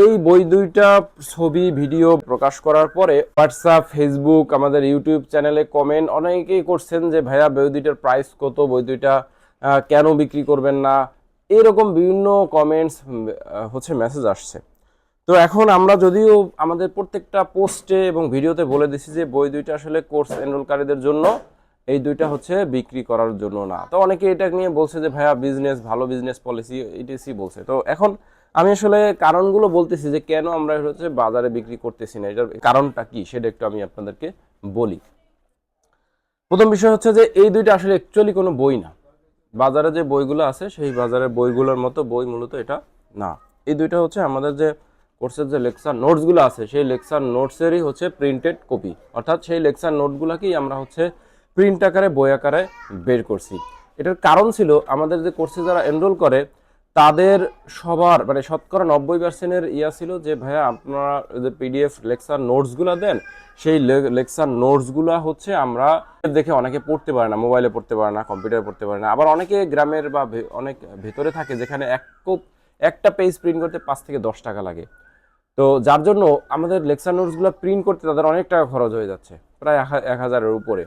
এই বই দুইটা ছবি, ভিডিও প্রকাশ করার পরে হোয়াটসঅ্যাপ ফেসবুক আমাদের ইউটিউব চ্যানেলে কমেন্ট অনেকেই করছেন যে, ভাইয়া, বই দুইটার প্রাইস কত? বই দুইটা কেন বিক্রি করবেন না? এরকম বিভিন্ন কমেন্টস হচ্ছে মেসেজ আসছে। তো এখন আমরা যদিও আমাদের প্রত্যেকটা পোস্টে এবং ভিডিওতে বলে দিছি যে, বই দুইটা আসলে কোর্স এনরোলকারীদের জন্য, এই দুইটা হচ্ছে বিক্রি করার জন্য না। তো অনেকে এটা নিয়ে বলছে যে, ভাইয়া বিজনেস ভালো বিজনেস পলিসি ইটিসি বলছে। তো এখন আমি আসলে কারণগুলো বলতেছি যে কেন আমরা হচ্ছে বাজারে বিক্রি করতেছি না, এটার কারণটা কি সেটা একটু আমি আপনাদেরকে বলি। প্রথম বিষয় হচ্ছে যে এই দুইটা আসলে অ্যাকচুয়ালি কোনো বই না। বাজারে যে বইগুলো আছে, সেই বাজারের বইগুলোর মতো বই মূলত এটা না। এই দুইটা হচ্ছে আমাদের যে কোর্সের যে লেকচার নোটসগুলো আছে, সেই লেকচার নোটসেরই হচ্ছে প্রিন্টেড কপি অর্থাৎ সেই লেকচার নোটগুলোকেই আমরা হচ্ছে প্রিন্ট আকারে, বই আকারে বের করছি। এটার কারণ ছিল আমাদের যে কোর্সে যারা এনরোল করে তাদের সবার মানে শতকরা নব্বই পার্সেন্টের ইয়া ছিল যে, ভাইয়া, আপনারা যে পিডিএফ লেকচার নোটসগুলো দেন, সেই লেকচার নোটসগুলো হচ্ছে আমরা দেখে অনেকে পড়তে পারে না মোবাইলে পড়তে পারে না কম্পিউটারে পড়তে পারে না। আবার অনেকে গ্রামের বা অনেক ভেতরে থাকে যেখানে এক একটা পেজ প্রিন্ট করতে পাঁচ থেকে দশ টাকা লাগে। তো যার জন্য আমাদের লেকচার নোটসগুলো প্রিন্ট করতে তাদের অনেক টাকা খরচ হয়ে যাচ্ছে, প্রায় এক হাজারের উপরে।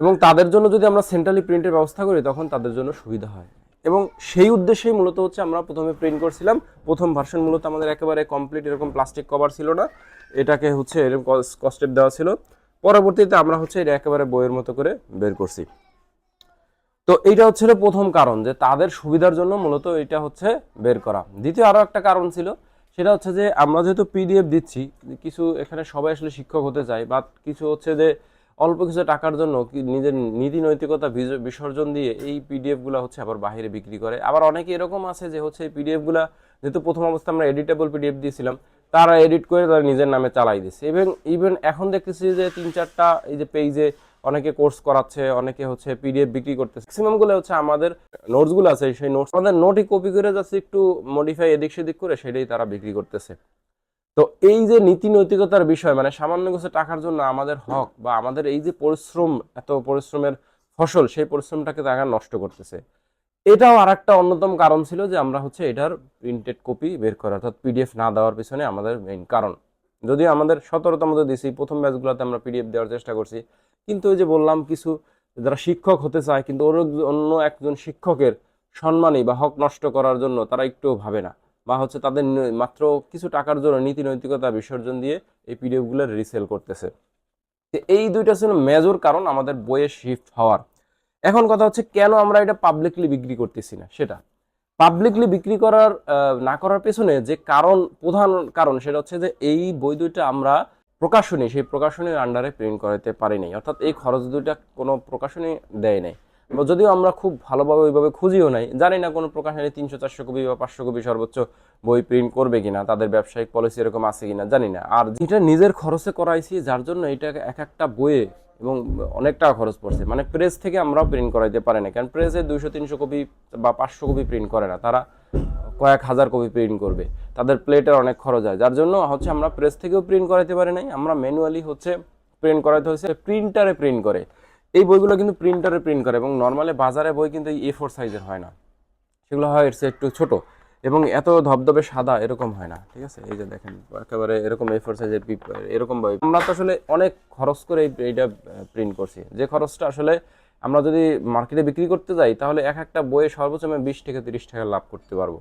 এবং তাদের জন্য যদি আমরা সেন্ট্রালি প্রিন্টের ব্যবস্থা করি, তখন তাদের জন্য সুবিধা হয়। এবং সেই উদ্দেশ্যেই মূলত হচ্ছে আমরা প্রথমে প্রিন্ট করছিলাম। প্রথম ভার্সন মূলত আমাদের একেবারে কমপ্লিট এরকম প্লাস্টিক কভার ছিল না। এটাকে হচ্ছে এরকম কস্টেপ দেওয়া ছিল। পরবর্তীতে আমরা হচ্ছে এটা একেবারে বইয়ের মতো করে বের করছি। তো এইটা হচ্ছে প্রথম কারণ যে তাদের সুবিধার জন্য মূলত এটা হচ্ছে বের করা। দ্বিতীয় আরও একটা কারণ ছিল, সেটা হচ্ছে যে আমরা যেহেতু পিডিএফ দিচ্ছি, কিছু এখানে সবাই আসলে শিক্ষক হতে চায় বা কিছু হচ্ছে যে অল্প কিছু টাকার জন্য নিজের নীতি নৈতিকতা বিসর্জন দিয়ে এই পিডিএফগুলা হচ্ছে আবার বাইরে বিক্রি করে। আবার অনেকে এরকম আছে যে হচ্ছে এই পিডিএফগুলা যেহেতু প্রথম অবস্থা আমরা এডিটেবল পিডিএফ দিয়েছিলাম, তারা এডিট করে তারা নিজের নামে চালাই দিচ্ছে এবং ইভেন এখন দেখতেছি যে তিন চারটা এই যে পেজে অনেকে কোর্স করাচ্ছে, অনেকে হচ্ছে পিডিএফ বিক্রি করতেছে। ম্যাক্সিমামগুলো হচ্ছে আমাদের নোটসগুলো আছে, সেই নোটস আমাদের নোটই কপি করে যাচ্ছে একটু মডিফাই এদিক সেদিক করে সেটাই তারা বিক্রি করতেছে। তো এই যে নীতি নৈতিকতার বিষয় মানে সামান্য কিছু টাকার জন্য আমাদের হক বা আমাদের এই যে পরিশ্রম, এত পরিশ্রমের ফসল, সেই পরিশ্রমটাকে তারা নষ্ট করতেছে। এটাও আর একটা অন্যতম কারণ ছিল যে আমরা হচ্ছে এটার প্রিন্টেড কপি বের করা, অর্থাৎ পিডিএফ না দেওয়ার পিছনে আমাদের মেইন কারণ। যদি আমাদের সতেরোতম তো দিছি, প্রথম ব্যাচগুলোতে আমরা পিডিএফ দেওয়ার চেষ্টা করছি। কিন্তু ওই যে বললাম, কিছু যারা শিক্ষক হতে চায়, কিন্তু অন্য একজন শিক্ষকের সম্মানী বা হক নষ্ট করার জন্য তারা একটু ভাবে না। বা হচ্ছে তাদের মাত্র কিছু টাকার জন্য নীতি নৈতিকতা বিসর্জন দিয়ে এই পিডিএফগুলো রিসেল করতেছে। এই দুইটা ছিল মেজর কারণ আমাদের বইয়ে শিফট হওয়ার। এখন কথা হচ্ছে কেন আমরা এটা পাবলিকলি বিক্রি করতেছি না? সেটা। পাবলিকলি বিক্রি করার না করার পেছনে যে কারণ, প্রধান কারণ সেটা হচ্ছে যে এই বই দুইটা আমরা প্রকাশনী, সেই প্রকাশনীর আন্ডারে প্রিন্ট করাতে পারি নাই। অর্থাৎ এই খরচ দুইটা কোনো প্রকাশনী দেয় নাই। যদিও আমরা খুব ভালোভাবে ওইভাবে খুঁজিও নাই, জানি না কোনো প্রকাশনী তিনশো, চারশো কপি বা পাঁচশো কপি সর্বোচ্চ বই প্রিন্ট করবে কিনা, তাদের ব্যবসায়িক পলিসি এরকম আছে কিনা, জানি না। আর যেটা নিজের খরচে করাইছি, যার জন্য এটা এক একটা বইয়ে এবং অনেক টাকা খরচ পড়ছে। মানে প্রেস থেকে আমরাও প্রিন্ট করাইতে পারি না, কারণ প্রেসে দুইশো, তিনশো কপি বা পাঁচশো কপি প্রিন্ট করে না, তারা কয়েক হাজার কপি প্রিন্ট করবে। তাদের প্লেটের অনেক খরচ হয়, যার জন্য হচ্ছে আমরা প্রেস থেকেও প্রিন্ট করাইতে পারি নাই, আমরা ম্যানুয়ালি হচ্ছে প্রিন্ট করাইতে হয়েছে প্রিন্টারে প্রিন্ট করে। এই বইগুলো কিন্তু প্রিন্টারে প্রিন্ট করে এবং নর্মালি বাজারে বই কিন্তু এ ফোর সাইজের হয় না। সেগুলো হয় এর একটু ছোট এবং এত ধবধবে সাদা এরকম হয় না, ঠিক আছে? এই যে দেখেন, একেবারে এরকম এ ফোর সাইজের এরকম বই। আমরা তো আসলে অনেক খরচ করে এই- এইটা প্রিন্ট করছি। যে খরচটা আসলে আমরা যদি মার্কেটে বিক্রি করতে যাই, তাহলে এক একটা বইয়ে সর্বোচ্চ আমি বিশ থেকে তিরিশ টাকা লাভ করতে পারব।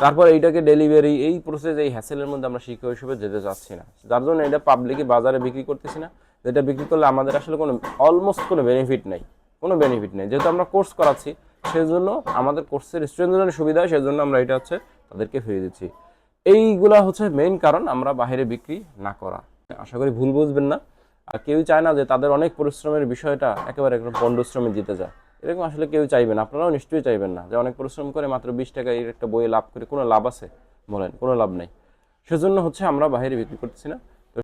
তারপর এইটাকে ডেলিভারি এই প্রসেস এই হ্যাসেলের মধ্যে আমরা শিক্ষক হিসেবে যেতে চাচ্ছি না। যার জন্য এটা পাবলিকে বাজারে বিক্রি করতেছি না। যেটা বিক্রি করলে আমাদের আসলে কোনো অলমোস্ট কোনো বেনিফিট নেই। কোনো বেনিফিট নেই। যেহেতু আমরা কোর্স করাচ্ছি, সেজন্য আমাদের কোর্সের স্টুডেন্টদের সুবিধা হয়, সেজন্য আমরা এটা হচ্ছে তাদেরকে ফিরিয়ে দিচ্ছি। এইগুলা হচ্ছে মেইন কারণ আমরা বাইরে বিক্রি না করা। আশা করি ভুল বুঝবেন না। আর কেউ চায় না যে তাদের অনেক পরিশ্রমের বিষয়টা একেবারে একদম পণ্ডশ্রমে জিতে যায়। এরকম আসলে কেউ চাইবেন আপনারাও নিশ্চয়ই চাইবেন না যে অনেক পরিশ্রম করে মাত্র বিশ টাকা এর একটা বইয়ে লাভ করে কোনো লাভ আছে বলেন, কোনো লাভ নেই। সেজন্য হচ্ছে আমরা বাইরে বিক্রি করতেছি না।